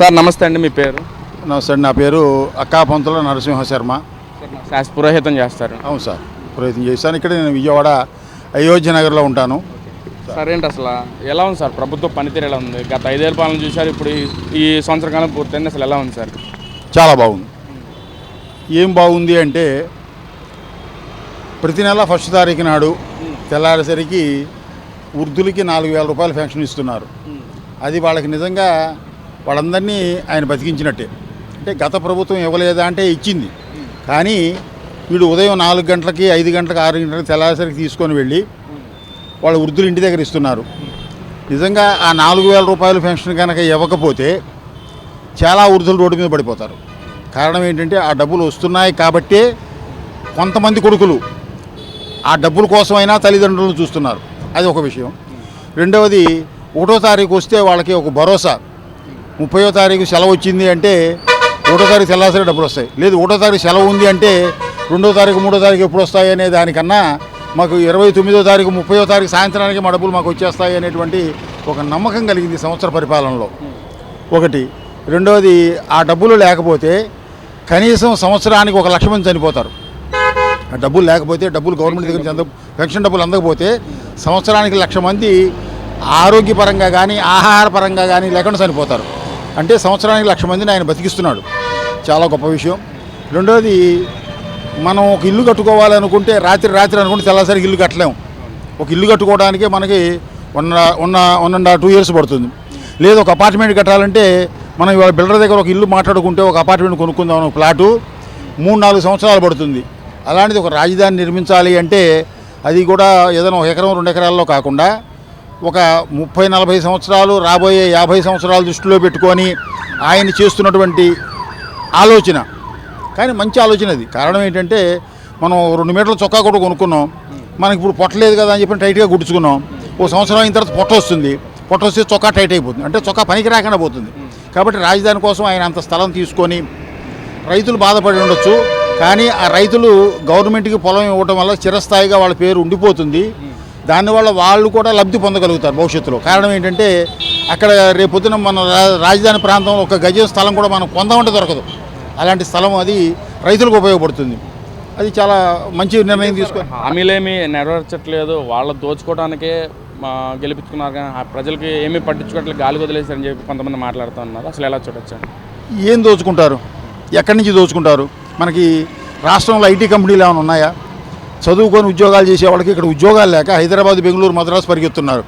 Sir నమస్తే అండి మీ పేరు? నమస్తే అండి నా పేరు అక్కా పంతుల నరసింహ శర్మ. శాస్త్ర పురోహితం చేస్తారు. అవును సార్ ప్రయత్నం చేశాను ఇక్కడ నేను విజయవాడ అయోధ్య నగర్లో ఉంటాను. సార్ ఏంటి అసలు ఎలా ఉంది సార్? ప్రభుత్వ పనితీరు ఎలా ఉంది? గత ఐదేళ్ళ పాలన చూశారు ఇప్పుడు ఈ- ఈ సంవత్సర కాలం పూర్తయింది అసలు ఎలా ఉంది సార్? చాలా బాగుంది. ఏం బాగుంది అంటే ప్రతి నెల ఫస్ట్ తారీఖు నాడు తెల్లారేసరికి వృద్ధులకి నాలుగు వేల రూపాయలు పెన్షన్ ఇస్తున్నారు. అది వాళ్ళకి నిజంగా వాళ్ళందరినీ ఆయన బతికించినట్టే. అంటే గత ప్రభుత్వం ఇవ్వలేదా అంటే ఇచ్చింది. కానీ వీడు ఉదయం నాలుగు గంటలకి ఐదు గంటలకు ఆరు గంటలకి తెల్లారేసరికి తీసుకొని వెళ్ళి వాళ్ళ వృద్ధులు ఇంటి దగ్గర ఇస్తున్నారు. నిజంగా ఆ నాలుగు వేల రూపాయల పెన్షన్ కనుక ఇవ్వకపోతే చాలా వృద్ధులు రోడ్డు మీద పడిపోతారు. కారణం ఏంటంటే ఆ డబ్బులు వస్తున్నాయి కాబట్టే కొంతమంది కొడుకులు ఆ డబ్బుల కోసమైనా తల్లిదండ్రులను చూస్తున్నారు. అది ఒక విషయం. రెండవది ఒకటో తారీఖు వస్తే వాళ్ళకి ఒక భరోసా. ముప్పయో తారీఖు సెలవు వచ్చింది అంటే ఒకటో తారీఖు తెల్లాసరి డబ్బులు వస్తాయి. లేదు ఒకటో తారీఖు సెలవు ఉంది అంటే రెండో తారీఖు మూడో తారీఖు ఎప్పుడు వస్తాయి అనే దానికన్నా మాకు ఇరవై తొమ్మిదో తారీఖు ముప్పయో తారీఖు సాయంత్రానికి మా డబ్బులు మాకు వచ్చేస్తాయి అనేటువంటి ఒక నమ్మకం కలిగింది సంవత్సర పరిపాలనలో. ఒకటి. రెండవది ఆ డబ్బులు లేకపోతే కనీసం సంవత్సరానికి ఒక లక్ష మంది చనిపోతారు. ఆ డబ్బులు లేకపోతే డబ్బులు గవర్నమెంట్ దగ్గర నుంచి అంద పెన్షన్ డబ్బులు అందకపోతే సంవత్సరానికి లక్ష మంది ఆరోగ్యపరంగా కానీ ఆహారపరంగా కానీ లేకుండా చనిపోతారు. అంటే సంవత్సరానికి లక్ష మందిని ఆయన బతికిస్తున్నాడు. చాలా గొప్ప విషయం. రెండోది మనం ఒక ఇల్లు కట్టుకోవాలనుకుంటే రాత్రి రాత్రి అనుకుంటే తెల్లసరికి ఇల్లు కట్టలేము ఒక ఇల్లు కట్టుకోవడానికి మనకి వన్ ఉన్న వన్ అండ్ టూ ఇయర్స్ పడుతుంది. లేదు ఒక అపార్ట్మెంట్ కట్టాలంటే మనం ఇవాళ బిల్డర్ దగ్గర ఒక ఇల్లు మాట్లాడుకుంటే ఒక అపార్ట్మెంట్ కొనుక్కుందాం ఒక ప్లాటు మూడు నాలుగు సంవత్సరాలు పడుతుంది. అలాంటిది ఒక రాజధాని నిర్మించాలి అంటే అది కూడా ఏదైనా ఒక ఎకరం రెండు ఎకరాల్లో కాకుండా ఒక ముప్పై నలభై సంవత్సరాలు రాబోయే యాభై సంవత్సరాలు దృష్టిలో పెట్టుకొని ఆయన చేస్తున్నటువంటి ఆలోచన. కానీ మంచి ఆలోచన అది. కారణం ఏంటంటే మనం రెండు మీటర్ల చొక్కా కూడా కొనుక్కున్నాం. మనకి ఇప్పుడు పొట్టలేదు కదా అని చెప్పి టైట్గా గుడ్చుకున్నాం. ఓ సంవత్సరం అయిన తర్వాత పొట్ట వస్తుంది. పొట్ట వస్తే చొక్కా టైట్ అయిపోతుంది. అంటే చొక్కా పనికి రాకుండా పోతుంది. కాబట్టి రాజధాని కోసం ఆయన అంత స్థలం తీసుకొని రైతులు బాధపడి ఉండొచ్చు. కానీ ఆ రైతులు గవర్నమెంట్కి పొలం ఇవ్వడం వల్ల చిరస్థాయిగా వాళ్ళ పేరు ఉండిపోతుంది. దానివల్ల వాళ్ళు కూడా లబ్ధి పొందగలుగుతారు భవిష్యత్తులో. కారణం ఏంటంటే అక్కడ రేపొద్దున మన రా- రాజధాని ప్రాంతంలో ఒక గజం స్థలం కూడా మనం పొందామంటే దొరకదు. అలాంటి స్థలం అది రైతులకు ఉపయోగపడుతుంది. అది చాలా మంచి నిర్ణయం తీసుకొని హామీలేమి నెరవేర్చట్లేదు. వాళ్ళ దోచుకోవడానికే మా గెలిపించుకున్నారు కానీ ఆ ప్రజలకి ఏమీ పట్టించుకోవట్లేదు. గాలి వదిలేశారని చెప్పి కొంతమంది మాట్లాడుతూ ఉన్నారు. అసలు ఎలా చూడొచ్చు? ఏం దోచుకుంటారు? ఎక్కడి నుంచి దోచుకుంటారు? మనకి రాష్ట్రంలో ఐటీ కంపెనీలు ఏమైనా ఉన్నాయా? చదువుకొని ఉద్యోగాలు చేసే వాళ్ళకి ఇక్కడ ఉద్యోగాలు లేక హైదరాబాద్ బెంగళూరు మద్రాసు పరిగెత్తున్నారు.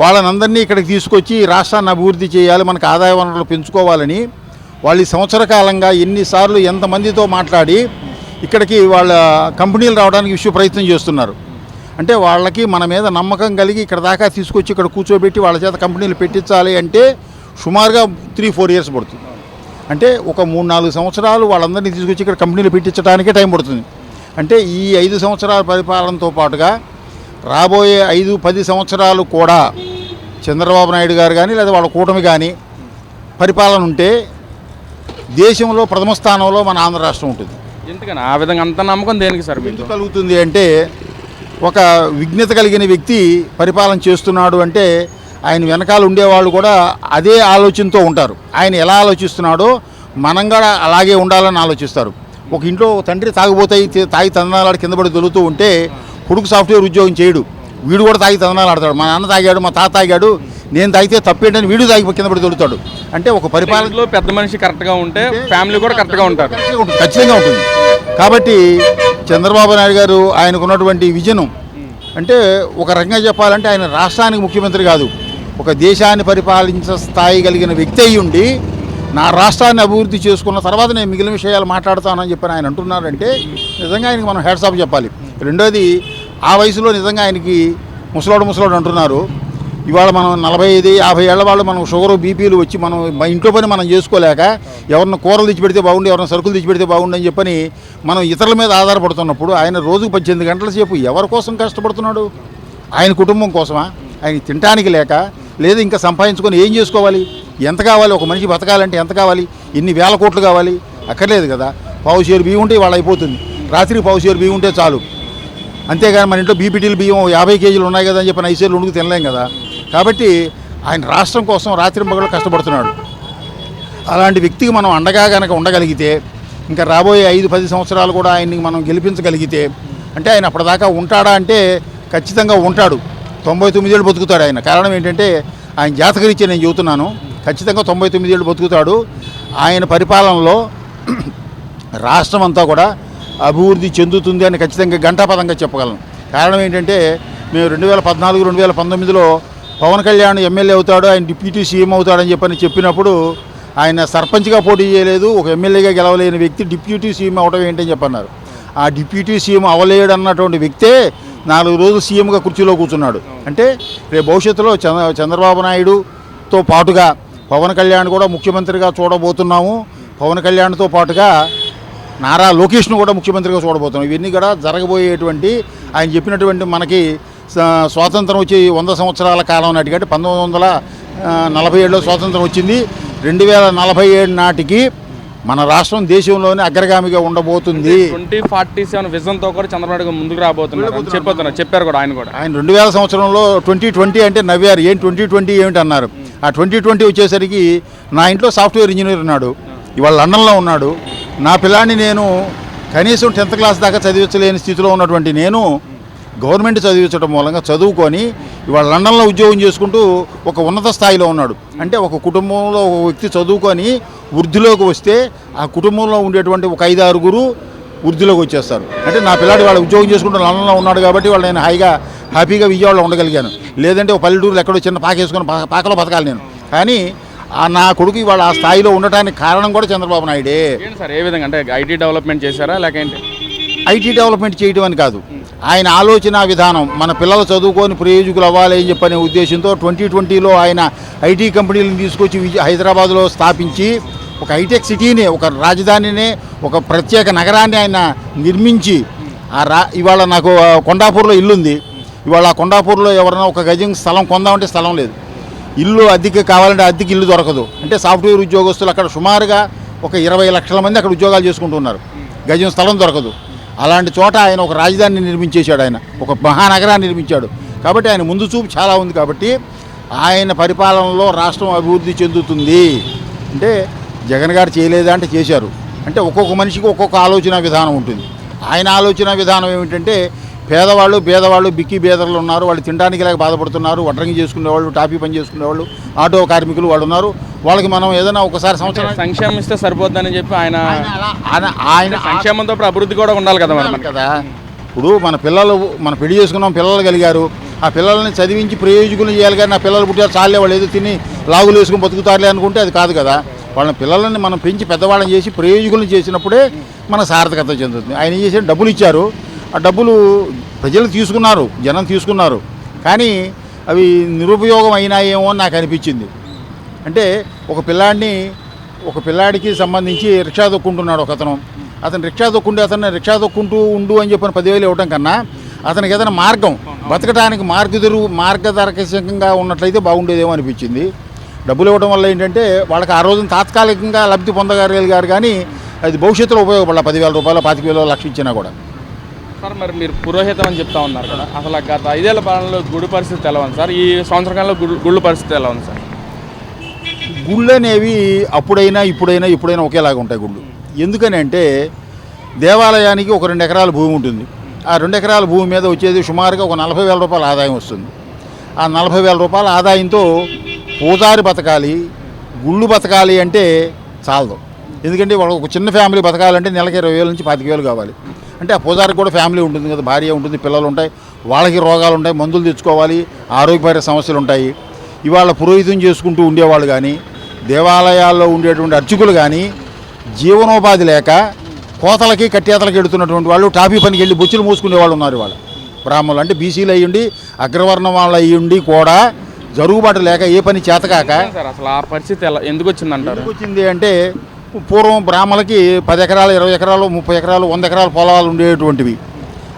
వాళ్ళనందరినీ ఇక్కడికి తీసుకొచ్చి రాష్ట్రాన్ని అభివృద్ధి చేయాలి మనకు ఆదాయ వనరులు పెంచుకోవాలని వాళ్ళు ఈ సంవత్సర కాలంగా ఎన్నిసార్లు ఎంతమందితో మాట్లాడి ఇక్కడికి వాళ్ళ కంపెనీలు రావడానికి విషయ ప్రయత్నం చేస్తున్నారు. అంటే వాళ్ళకి మన మీద నమ్మకం కలిగి ఇక్కడ దాకా తీసుకొచ్చి ఇక్కడ కూర్చోబెట్టి వాళ్ళ చేత కంపెనీలు పెట్టించాలి అంటే సుమారుగా త్రీ ఫోర్ ఇయర్స్ పడుతుంది. అంటే ఒక మూడు నాలుగు సంవత్సరాలు వాళ్ళందరినీ తీసుకొచ్చి ఇక్కడ కంపెనీలు పెట్టించడానికే టైం పడుతుంది. అంటే ఈ ఐదు సంవత్సరాల పరిపాలనతో పాటుగా రాబోయే ఐదు పది సంవత్సరాలు కూడా చంద్రబాబు నాయుడు గారు కానీ లేదా వాళ్ళ కూటమి కానీ పరిపాలన ఉంటే దేశంలో ప్రథమ స్థానంలో మన ఆంధ్ర రాష్ట్రం ఉంటుంది. ఎందుకని? ఆ విధంగా అంత నమ్మకం దేనికి సార్ ఎందుకు కలుగుతుంది అంటే ఒక విఘ్నత కలిగిన వ్యక్తి పరిపాలన చేస్తున్నాడు అంటే ఆయన వెనకాల ఉండేవాళ్ళు కూడా అదే ఆలోచనతో ఉంటారు. ఆయన ఎలా ఆలోచిస్తున్నాడో మనం కూడా అలాగే ఉండాలని ఆలోచిస్తారు. ఒక ఇంట్లో తండ్రి తాగిపోతాయి తాగి తందనాలాడు కింద పడి దొరుకుతూ ఉంటే కొడుకు సాఫ్ట్వేర్ ఉద్యోగం చేయడు. వీడు కూడా తాగి తందనాలు ఆడతాడు మా నాన్న తాగాడు మా తాత తాగాడు. నేను తాగితే తప్పేంటని వీడు తాగి కింద పడి దొరుకుతాడు అంటే ఒక పరిపాలన ఇంట్లో పెద్ద మనిషి కరెక్ట్గా ఉంటే ఫ్యామిలీ కూడా కరెక్ట్గా ఉంటారు. ఖచ్చితంగా ఉంటుంది. ఖచ్చితంగా ఉంటుంది. కాబట్టి చంద్రబాబు నాయుడు గారు ఆయనకు ఉన్నటువంటి విజనం అంటే ఒక రకంగా చెప్పాలంటే ఆయన రాష్ట్రానికి ముఖ్యమంత్రి కాదు. ఒక దేశాన్ని పరిపాలించే స్థాయి కలిగిన వ్యక్తి అయి ఉండి నా రాష్ట్రాన్ని అభివృద్ధి చేసుకున్న తర్వాత నేను మిగిలిన విషయాలు మాట్లాడతానని చెప్పి ఆయన అంటున్నారంటే నిజంగా ఆయనకి మనం హెడ్సాప్ చెప్పాలి. రెండోది ఆ వయసులో నిజంగా ఆయనకి ముసలోడు ముసలోడు అంటున్నారు. ఇవాళ మనం నలభై ఐదు యాభై ఏళ్ళ వాళ్ళు మనం షుగర్ బీపీలు వచ్చి మనం మా ఇంట్లో పని మనం చేసుకోలేక ఎవరిని కూరలు తెచ్చి పెడితే బాగుండు ఎవరిని సరుకులు తెచ్చి పెడితే బాగుండు అని చెప్పని మనం ఇతరుల మీద ఆధారపడుతున్నప్పుడు ఆయన రోజుకు పద్దెనిమిది గంటల సేపు ఎవరి కోసం కష్టపడుతున్నాడు? ఆయన కుటుంబం కోసమా? ఆయన తినడానికి లేక లేదు ఇంకా సంపాదించుకొని ఏం చేసుకోవాలి? ఎంత కావాలి? ఒక మనిషి బతకాలంటే ఎంత కావాలి? ఎన్ని వేల కోట్లు కావాలి? అక్కర్లేదు కదా. పావు షేరు బియ్యం ఉంటే వాళ్ళు అయిపోతుంది. రాత్రికి పావు షేరు బియ్యం ఉంటే చాలు. అంతేగాని మన ఇంట్లో బీపీటీలు బియ్యం యాభై కేజీలు ఉన్నాయి కదా అని చెప్పి ఐసేళ్ళు ఉండుకు తినలేం కదా. కాబట్టి ఆయన రాష్ట్రం కోసం రాత్రి మగలు కష్టపడుతున్నాడు. అలాంటి వ్యక్తికి మనం అండగా కనుక ఉండగలిగితే ఇంకా రాబోయే ఐదు పది సంవత్సరాలు కూడా ఆయన్ని మనం గెలిపించగలిగితే అంటే ఆయన అప్పటిదాకా ఉంటాడా అంటే ఖచ్చితంగా ఉంటాడు. తొంభై తొమ్మిది ఏళ్ళు బతుకుతాడు ఆయన. కారణం ఏంటంటే ఆయన జాతకరీత్యా నేను చెబుతున్నాను. ఖచ్చితంగా తొంభై తొమ్మిది ఏళ్ళు బతుకుతాడు. ఆయన పరిపాలనలో రాష్ట్రం అంతా కూడా అభివృద్ధి చెందుతుంది అని ఖచ్చితంగా గంటాపదంగా చెప్పగలను. కారణం ఏంటంటే మేము రెండు వేల పద్నాలుగు రెండు వేల పంతొమ్మిదిలో పవన్ కళ్యాణ్ ఎమ్మెల్యే అవుతాడు ఆయన డిప్యూటీ సీఎం అవుతాడని చెప్పని చెప్పినప్పుడు ఆయన సర్పంచ్గా పోటీ చేయలేదు ఒక ఎమ్మెల్యేగా గెలవలేని వ్యక్తి డిప్యూటీ సీఎం అవడం ఏంటని చెప్పన్నారు. ఆ డిప్యూటీ సీఎం అవలేడు అన్నటువంటి వ్యక్తే నాలుగు రోజులు సీఎంగా కుర్చీలో కూర్చున్నాడు. అంటే రేపు భవిష్యత్తులో చంద్ర చంద్రబాబు నాయుడుతో పాటుగా పవన్ కళ్యాణ్ కూడా ముఖ్యమంత్రిగా చూడబోతున్నాము. పవన్ కళ్యాణ్తో పాటుగా నారా లోకేష్ను కూడా ముఖ్యమంత్రిగా చూడబోతున్నాం. ఇవన్నీ కూడా జరగబోయేటువంటి ఆయన చెప్పినటువంటి మనకి స్వాతంత్రం వచ్చి వంద సంవత్సరాల కాలం నాటికి అంటే పంతొమ్మిది వందల నలభై ఏడులో స్వాతంత్రం వచ్చింది. రెండు వేల నలభై ఏడు నాటికి మన రాష్ట్రం దేశంలోనే అగ్రగామిగా ఉండబోతుంది. ట్వంటీ ఫార్టీ సెవెన్ విజన్తో కూడా చంద్రబాబు నాయుడు ముందుకు రాబోతున్నారు చెప్పొస్తున్నారు చెప్పారు కూడా ఆయన కూడా. ఆయన రెండు వేల సంవత్సరంలో ట్వంటీ ట్వంటీ అంటే నవ్వారు. ఏం ట్వంటీ ట్వంటీ ఏమిటి అన్నారు. ఆ ట్వంటీ ట్వంటీ వచ్చేసరికి నా ఇంట్లో సాఫ్ట్వేర్ ఇంజనీర్ ఉన్నాడు. ఇవాళ లండన్లో ఉన్నాడు. నా పిల్లాన్ని నేను కనీసం టెన్త్ క్లాస్ దాకా చదివించలేని స్థితిలో ఉన్నటువంటి నేను గవర్నమెంట్ చదివించడం మూలంగా చదువుకొని ఇవాళ లండన్లో ఉద్యోగం చేసుకుంటూ ఒక ఉన్నత స్థాయిలో ఉన్నాడు. అంటే ఒక కుటుంబంలో ఒక వ్యక్తి చదువుకొని వృద్ధిలోకి వస్తే ఆ కుటుంబంలో ఉండేటువంటి ఒక ఐదు ఆరుగురు వృద్ధిలోకి వచ్చేస్తారు. అంటే నా పిల్లాడు వాళ్ళ ఉద్యోగం చేసుకుంటూ లండన్లో ఉన్నాడు కాబట్టి వాళ్ళు నేను హాయిగా హ్యాపీగా విజయవాడలో ఉండగలిగాను. లేదంటే ఒక పల్లెటూరులో ఎక్కడో చిన్న పాకేసుకొని పా- పాకలో బతకాలి నేను. కానీ ఆ నా కొడుకు ఇవాళ ఆ స్థాయిలో ఉండటానికి కారణం కూడా చంద్రబాబు నాయుడే. సార్ ఏ విధంగా? అంటే ఐటీ డెవలప్మెంట్ చేశారా లేక ఏంటి? ఐటీ డెవలప్మెంట్ చేయడం అని కాదు. ఆయన ఆలోచన విధానం మన పిల్లలు చదువుకొని ప్రయోజకులు అవ్వాలి అని చెప్పనే ఉద్దేశంతో ట్వంటీ ట్వంటీలో ఆయన ఐటీ కంపెనీలను తీసుకొచ్చి హైదరాబాద్లో స్థాపించి ఒక హైటెక్ సిటీని ఒక రాజధానిని ఒక ప్రత్యేక నగరాన్ని ఆయన నిర్మించి ఆ రా ఇవాళ నాకు కొండాపూర్లో ఇల్లు ఉంది ఇవాళ ఆ కొండాపూర్లో ఎవరైనా ఒక గజం స్థలం కొందామంటే స్థలం లేదు. ఇల్లు అద్దెకి కావాలంటే అద్దెకి ఇల్లు దొరకదు. అంటే సాఫ్ట్వేర్ ఉద్యోగస్తులు అక్కడ సుమారుగా ఒక ఇరవై లక్షల మంది అక్కడ ఉద్యోగాలు చేసుకుంటున్నారు గజం స్థలం దొరకదు. అలాంటి చోట ఆయన ఒక రాజధానిని నిర్మించేశాడు ఆయన. ఒక మహానగరాన్ని నిర్మించాడు. కాబట్టి ఆయన ముందు చూపు చాలా ఉంది కాబట్టి ఆయన పరిపాలనలో రాష్ట్రం అభివృద్ధి చెందుతుంది. అంటే జగన్ గారు చేయలేదా అంటే చేశారు. అంటే ఒక్కొక్క మనిషికి ఒక్కొక్క ఆలోచన విధానం ఉంటుంది. ఆయన ఆలోచన విధానం ఏమిటంటే పేదవాళ్ళు పేదవాళ్ళు బిక్కి బేదర్లు ఉన్నారు. వాళ్ళు తినడానికి లేక బాధపడుతున్నారు. వడ్రంగి చేసుకునేవాళ్ళు టాపీ పని చేసుకునేవాళ్ళు ఆటో కార్మికులు వాళ్ళు ఉన్నారు. వాళ్ళకి మనం ఏదైనా ఒకసారి సంవత్సరం సంక్షేమం ఇస్తే సరిపోద్దని చెప్పి ఆయన ఆయన సంక్షేమంతో అభివృద్ధి కూడా ఉండాలి కదా మనకి. కదా. ఇప్పుడు మన పిల్లలు మన పెళ్ళి చేసుకున్నాం పిల్లలు కలిగారు. ఆ పిల్లల్ని చదివించి ప్రయోజకులు చేయాలి కానీ నా పిల్లలు పుట్టారు చాలే వాళ్ళు ఏదో తిని లాగులు వేసుకుని బతుకుతారులే అనుకుంటే అది కాదు కదా. వాళ్ళని పిల్లల్ని మనం పెంచి పెద్దవాళ్ళని చేసి ప్రయోజకులను చేసినప్పుడే మన సార్థకత చెందుతుంది. ఆయన చేసిన డబ్బులు ఇచ్చారు. ఆ డబ్బులు ప్రజలు తీసుకున్నారు జనం తీసుకున్నారు. కానీ అవి నిరుపయోగం అయినాయేమో అని నాకు అనిపించింది. అంటే ఒక పిల్లాడిని ఒక పిల్లాడికి సంబంధించి రిక్షా దొక్కుంటున్నాడు ఒక అతను. అతను రిక్షా దొక్కుంటే అతను రిక్షా దొక్కుంటూ ఉండు అని చెప్పిన పదివేలు ఇవ్వడం కన్నా అతనికి ఏదైనా మార్గం బతకడానికి మార్గదరు మార్గదర్శకంగా ఉన్నట్లయితే బాగుండేదేమో అనిపించింది. డబ్బులు ఇవ్వడం వల్ల ఏంటంటే వాళ్ళకి ఆ రోజున తాత్కాలికంగా లబ్ధి పొందగలిగారు కానీ అది భవిష్యత్తులో ఉపయోగపడాలి. పదివేల రూపాయలు పాతిక వేలు లక్ష ఇచ్చినా కూడా. సార్ మరి మీరు పురోహితం అని చెప్తా ఉన్నారు కదా అసలు గత ఐదేళ్ళ పాలనలో గుడి పరిస్థితి ఎలా ఉంది సార్? ఈ సంవత్సర కాలంలో గుడి గుళ్ళు పరిస్థితి ఎలా ఉంది సార్? గుళ్ళు అనేవి అప్పుడైనా ఇప్పుడైనా ఇప్పుడైనా ఒకేలాగా ఉంటాయి గుళ్ళు. ఎందుకని అంటే దేవాలయానికి ఒక రెండు ఎకరాల భూమి ఉంటుంది. ఆ రెండు ఎకరాల భూమి మీద వచ్చేది సుమారుగా ఒక నలభై వేల రూపాయల ఆదాయం వస్తుంది. ఆ నలభై వేల రూపాయల ఆదాయంతో పూజారి బతకాలి గుళ్ళు బతకాలి అంటే చాలదు. ఎందుకంటే ఒక చిన్న ఫ్యామిలీ బతకాలంటే నెలకి ఇరవై వేల నుంచి పాతిక వేలు కావాలి. అంటే ఆ పూజారికి కూడా ఫ్యామిలీ ఉంటుంది కదా భార్య ఉంటుంది పిల్లలు ఉంటాయి. వాళ్ళకి రోగాలు ఉంటాయి మందులు తెచ్చుకోవాలి ఆరోగ్యపర సమస్యలు ఉంటాయి. ఇవాళ పురోహితం చేసుకుంటూ ఉండేవాళ్ళు కానీ దేవాలయాల్లో ఉండేటువంటి అర్చకులు కానీ జీవనోపాధి లేక కోతలకి కట్టేతలకి ఎడుతున్నటువంటి వాళ్ళు టాపీ పనికి వెళ్ళి బొచ్చులు మూసుకునే వాళ్ళు ఉన్నారు ఇవాళ. బ్రాహ్మణులు అంటే బీసీలు అయ్యుండి అగ్రవర్ణం వాళ్ళు అయ్యుండి కూడా జరుగుబాటు లేక ఏ పని చేతకాక అసలు ఆ పరిస్థితి ఎలా? ఎందుకు వచ్చిందంటారు? ఎందుకు వచ్చింది అంటే పూర్వం బ్రాహ్మణులకి పది ఎకరాలు ఇరవై ఎకరాలు ముప్పై ఎకరాలు వంద ఎకరాలు పొలాలు ఉండేటువంటివి.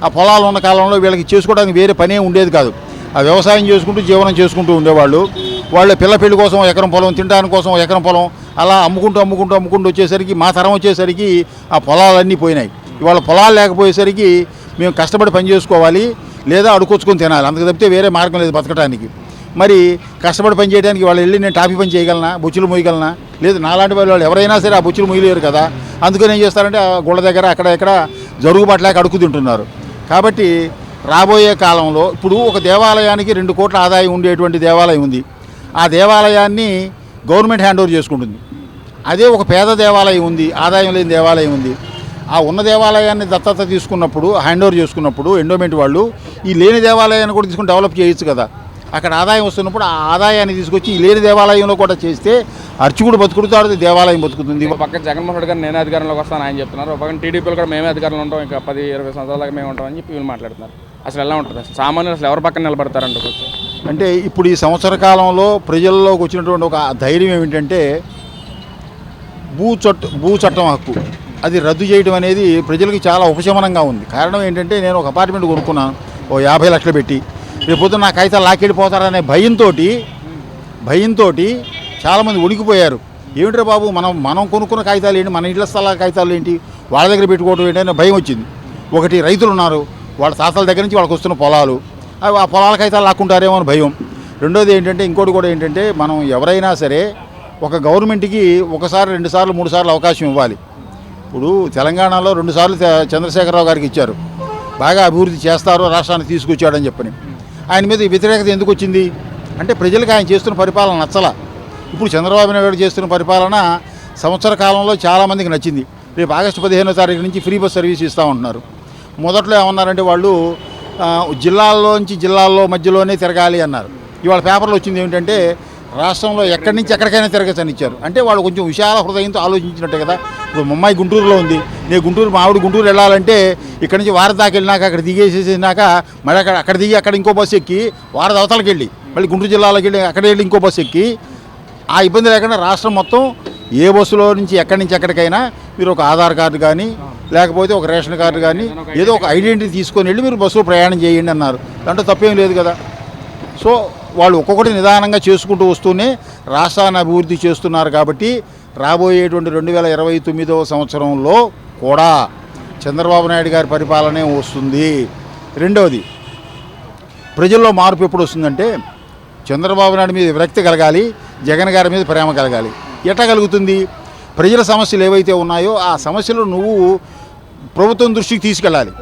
ఆ పొలాలు ఉన్న కాలంలో వీళ్ళకి చేసుకోవడానికి వేరే పనే ఉండేది కాదు. ఆ వ్యవసాయం చేసుకుంటూ జీవనం చేసుకుంటూ ఉండేవాళ్ళు. వాళ్ళ పిల్ల పెళ్ళి కోసం ఎకరం పొలం తినడానికి కోసం ఎకరం పొలం అలా అమ్ముకుంటూ అమ్ముకుంటూ అమ్ముకుంటూ వచ్చేసరికి మా తరం వచ్చేసరికి ఆ పొలాలన్నీ పోయినాయి. ఇవాళ పొలాలు లేకపోయేసరికి మేము కష్టపడి పని చేసుకోవాలి లేదా అడుకొచ్చుకొని తినాలి. అందుకు తప్పితే వేరే మార్గం లేదు బతకడానికి మరి కష్టపడి పని చేయడానికి వాళ్ళు వెళ్ళి నేను టాపీ పని చేయగలనా? బొచ్చులు మోయగలనా? లేదు నాలాంటి వాళ్ళు ఎవరైనా సరే ఆ బుచ్చులు ముయ్యలేరు కదా. అందుకని ఏం చేస్తారంటే ఆ గుళ్ళ దగ్గర అక్కడ ఇక్కడ జరుగుబాట్లేక అడుగు తింటున్నారు. కాబట్టి రాబోయే కాలంలో ఇప్పుడు ఒక దేవాలయానికి రెండు కోట్ల ఆదాయం ఉండేటువంటి దేవాలయం ఉంది. ఆ దేవాలయాన్ని గవర్నమెంట్ హ్యాండ్ ఓవర్ చేసుకుంటుంది. అదే ఒక పేద దేవాలయం ఉంది ఆదాయం లేని దేవాలయం ఉంది. ఆ ఉన్న దేవాలయాన్ని దత్తత తీసుకున్నప్పుడు హ్యాండ్ ఓవర్ చేసుకున్నప్పుడు ఎండోమెంట్ వాళ్ళు ఈ లేని దేవాలయాన్ని కూడా తీసుకుని డెవలప్ చేయొచ్చు కదా. అక్కడ ఆదాయం వస్తున్నప్పుడు ఆ ఆదాయాన్ని తీసుకొచ్చి ఈ లేని దేవాలయంలో కూడా చేస్తే అర్చకుడు బతుకుతాడు దేవాలయం బతుకుతుంది. ఒక పక్క జగన్మోహన్ రెడ్డి గారు నేనే అధికారంలోకి వస్తాను ఆయన చెప్తున్నారు. ఒక పక్కన టీడీపీలో కూడా మేమే అధికారంలో ఉంటాం ఇంకా పది ఇరవై సంవత్సరాల దాకా మేము ఉంటామని చెప్పి వీళ్ళు మాట్లాడుతున్నారు. అసలు ఎలా ఉంటుంది? అసలు సామాన్యులు అసలు ఎవరి పక్కన నిలబడతారంట కొంచెం అంటే ఇప్పుడు ఈ సంవత్సర కాలంలో ప్రజల్లోకి వచ్చినటువంటి ఒక ధైర్యం ఏమిటంటే భూ చట్ట భూ చట్టం హక్కు. అది రద్దు చేయడం అనేది ప్రజలకు చాలా ఉపశమనంగా ఉంది. కారణం ఏంటంటే నేను ఒక అపార్ట్మెంట్ కొనుక్కున్నాను ఓ యాభై లక్షలు పెట్టి. రేపొద్దు నా కాగితాలు లాకెళ్ళిపోతారనే భయంతో భయంతో చాలామంది ఉడికిపోయారు ఏమిట్రా బాబు మనం మనం కొనుక్కున్న కాగితాలు ఏంటి? మన ఇళ్ళ స్థలాల కాగితాలు ఏంటి? వాళ్ళ దగ్గర పెట్టుకోవడం ఏంటి? అనే భయం వచ్చింది. ఒకటి రైతులు ఉన్నారు. వాళ్ళ తాతల దగ్గర నుంచి వాళ్ళకి వస్తున్న పొలాలు. అవి ఆ పొలాల కాగితాలు లాక్కుంటారేమో అని భయం. రెండోది ఏంటంటే ఇంకోటి కూడా ఏంటంటే మనం ఎవరైనా సరే ఒక గవర్నమెంట్కి ఒకసారి రెండు సార్లు మూడు సార్లు అవకాశం ఇవ్వాలి. ఇప్పుడు తెలంగాణలో రెండు సార్లు చంద్రశేఖరరావు గారికి ఇచ్చారు. బాగా అభివృద్ధి చేస్తారు రాష్ట్రాన్ని తీసుకొచ్చాడని చెప్పని. ఆయన మీద వ్యతిరేకత ఎందుకు వచ్చింది? అంటే ప్రజలకు ఆయన చేస్తున్న పరిపాలన నచ్చల. ఇప్పుడు చంద్రబాబు నాయుడు గారు చేస్తున్న పరిపాలన సంవత్సర కాలంలో చాలామందికి నచ్చింది. రేపు ఆగస్టు పదిహేనో తారీఖు నుంచి ఫ్రీ బస్ సర్వీస్ ఇస్తూ ఉంటున్నారు. మొదట్లో ఏమన్నారంటే వాళ్ళు జిల్లాల్లోంచి జిల్లాల్లో మధ్యలోనే తిరగాలి అన్నారు. ఇవాళ పేపర్లో వచ్చింది ఏమిటంటే రాష్ట్రంలో ఎక్కడి నుంచి ఎక్కడికైనా తిరగచ్చని ఇచ్చారు. అంటే వాళ్ళు కొంచెం విశాల హృదయంతో ఆలోచించినట్టే కదా. ఇప్పుడు ముంబై గుంటూరులో ఉంది. నేను గుంటూరు మా ఆవిడ గుంటూరు వెళ్ళాలంటే ఇక్కడ నుంచి వారదాకి వెళ్ళినాక అక్కడ దిగేసేసినాక మళ్ళీ అక్కడ అక్కడ దిగి అక్కడ ఇంకో బస్సు ఎక్కి వారద అవతలకి వెళ్ళి మళ్ళీ గుంటూరు జిల్లాలోకి వెళ్ళి అక్కడ వెళ్ళి ఇంకో బస్సు ఎక్కి ఆ ఇబ్బంది లేకుండా రాష్ట్రం మొత్తం ఏ బస్సులో నుంచి ఎక్కడి నుంచి ఎక్కడికైనా మీరు ఒక ఆధార్ కార్డు కానీ లేకపోతే ఒక రేషన్ కార్డు కానీ ఏదో ఒక ఐడెంటిటీ తీసుకొని వెళ్ళి మీరు బస్సులో ప్రయాణం చేయండి అన్నారు. దాంట్లో తప్పేం లేదు కదా. సో వాళ్ళు ఒక్కొక్కటి నిదానంగా చేసుకుంటూ వస్తూనే రాష్ట్రాన్ని అభివృద్ధి చేస్తున్నారు కాబట్టి రాబోయేటువంటి రెండు వేల ఇరవై తొమ్మిదవ సంవత్సరంలో కూడా చంద్రబాబు నాయుడు గారి పరిపాలనే వస్తుంది. రెండవది ప్రజల్లో మార్పు ఎప్పుడు వస్తుందంటే చంద్రబాబు నాయుడు మీద విరక్తి కలగాలి జగన్ గారి మీద ప్రేమ కలగాలి. ఎట్లా కలుగుతుంది? ప్రజల సమస్యలు ఏవైతే ఉన్నాయో ఆ సమస్యలు నువ్వు ప్రభుత్వం దృష్టికి తీసుకెళ్ళాలి.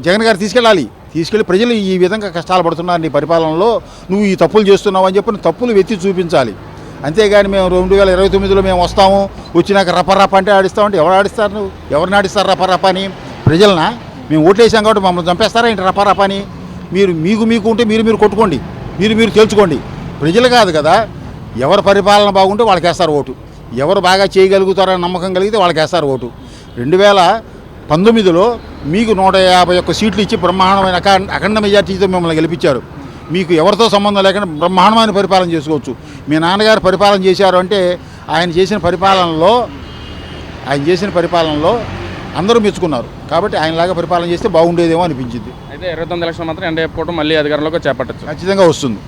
జగన్ గారు తీసుకెళ్ళాలి. తీసుకెళ్ళి ప్రజలు ఈ విధంగా కష్టాలు పడుతున్నారు నీ పరిపాలనలో. నువ్వు ఈ తప్పులు చేస్తున్నావు అని చెప్పి తప్పులు వెత్తి చూపించాలి. అంతేగాని మేము రెండు వేల ఇరవై తొమ్మిదిలో మేము వస్తాము వచ్చినాక రపరప అంటే ఆడిస్తామంటే ఎవరు ఆడిస్తారు నువ్వు? ఎవరిని ఆడిస్తారు రపరప అని? ప్రజలనా? మేము ఓట్లేసాం కాబట్టి మమ్మల్ని చంపేస్తారా ఏంటి రపరప అని? మీరు మీకు మీకు ఉంటే మీరు మీరు కొట్టుకోండి మీరు మీరు తేల్చుకోండి. ప్రజలు కాదు కదా ఎవరి పరిపాలన బాగుంటే వాళ్ళకి వేస్తారు ఓటు. ఎవరు బాగా చేయగలుగుతారని నమ్మకం కలిగితే వాళ్ళకి వేస్తారు ఓటు. రెండు వేల పంతొమ్మిదిలో మీకు నూట యాభై ఒక్క సీట్లు ఇచ్చి బ్రహ్మాండమైన అఖండ మెజార్టీతో మిమ్మల్ని గెలిపించారు. మీకు ఎవరితో సంబంధం లేకుండా బ్రహ్మాండమైన పరిపాలన చేసుకోవచ్చు. మీ నాన్నగారు పరిపాలన చేశారు అంటే ఆయన చేసిన పరిపాలనలో ఆయన చేసిన పరిపాలనలో అందరూ మెచ్చుకున్నారు. కాబట్టి ఆయనలాగా పరిపాలన చేస్తే బాగుండేదేమో అనిపించింది. అయితే ఇరవై తొమ్మిది లక్షలు మాత్రం ఎండ చెప్పుకోవడం మళ్ళీ అధికారంలోకి చేపట్టచ్చు. ఖచ్చితంగా వస్తుంది.